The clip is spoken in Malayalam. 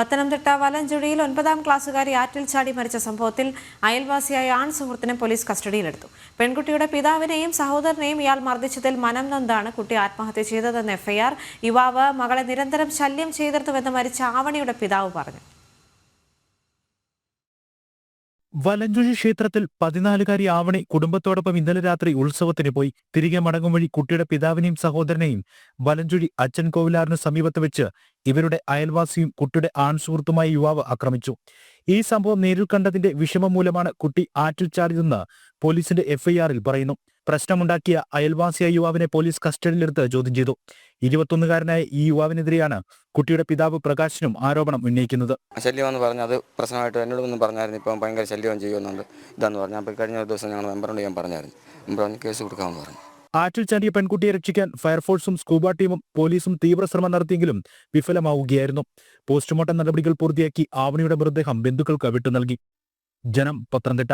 പത്തനംതിട്ട വലഞ്ചുഴിയിൽ ഒൻപതാം ക്ലാസ്സുകാരി ആറ്റിൽ ചാടി മരിച്ച സംഭവത്തിൽ അയൽവാസിയായ ആൺ സുഹൃത്തിനെ പോലീസ് കസ്റ്റഡിയിലെടുത്തു. പെൺകുട്ടിയുടെ പിതാവിനെയും സഹോദരനെയും ഇയാൾ മർദ്ദിച്ചതിൽ മനം നൊന്താണ് കുട്ടി ആത്മഹത്യ ചെയ്തതെന്ന് എഫ്ഐആർ യുവാവ് മകളെ നിരന്തരം ശല്യം ചെയ്തിരുന്നുവെന്ന് മരിച്ച ആവണിയുടെ പിതാവ് പറഞ്ഞു. വലഞ്ചുഴി ക്ഷേത്രത്തിൽ പതിനാലുകാരി ആവണി കുടുംബത്തോടൊപ്പം ഇന്നലെ രാത്രി ഉത്സവത്തിന് പോയി. തിരികെ മടങ്ങും വഴി കുട്ടിയുടെ പിതാവിനെയും സഹോദരനെയും വലഞ്ചുഴി അച്ഛൻ കോവിലാറിന് സമീപത്ത് വെച്ച് ഇവരുടെ അയൽവാസിയും കുട്ടിയുടെ ആൺസുഹൃത്തുമായ യുവാവ് ആക്രമിച്ചു. ഈ സംഭവം നേരിൽ കണ്ടതിന്റെ വിഷമം മൂലമാണ് കുട്ടി ആറ്റിൽ ചാടിയതെന്ന് പോലീസിന്റെ എഫ്ഐആറിൽ പറയുന്നു. പ്രശ്നമുണ്ടാക്കിയ അയൽവാസിയായ യുവാവിനെ പോലീസ് കസ്റ്റഡിയിലെടുത്ത് ചോദ്യം ചെയ്തു. ഇരുപത്തൊന്നുകാരനായ ഈ യുവാവിനെതിരെയാണ് കുട്ടിയുടെ പിതാവ് പ്രകാശിനും ആരോപണം ഉന്നയിക്കുന്നത്. ശല്യമെന്ന് പറഞ്ഞ് അത് പ്രശ്നമായിട്ട് എന്നോട് ഒന്നും പറഞ്ഞായിരുന്നു. ഇപ്പം ഭയങ്കര ശല്യം ചെയ്യുന്നുണ്ട് ഇതാന്ന് പറഞ്ഞു അപ്പോൾ കഴിഞ്ഞ ഒരു ദിവസം ഞങ്ങൾ മെമ്പറിനോട് ഞാൻ പറഞ്ഞായിരുന്നു. മെമ്പറോട് കേസ് കൊടുക്കാമെന്ന് പറഞ്ഞു. ആറ്റിൽ ചാടിയ പെൺകുട്ടിയെ രക്ഷിക്കാൻ ഫയർഫോഴ്സും സ്കൂബ ടീമും പോലീസും തീവ്രശ്രമം നടത്തിയെങ്കിലും വിഫലമാവുകയായിരുന്നു. പോസ്റ്റ്മോർട്ടം നടപടികൾ പൂർത്തിയാക്കി ആവണിയുടെ മൃതദേഹം ബന്ധുക്കൾക്ക് വിട്ടു നൽകി. ജനം പത്തനംതിട്ട.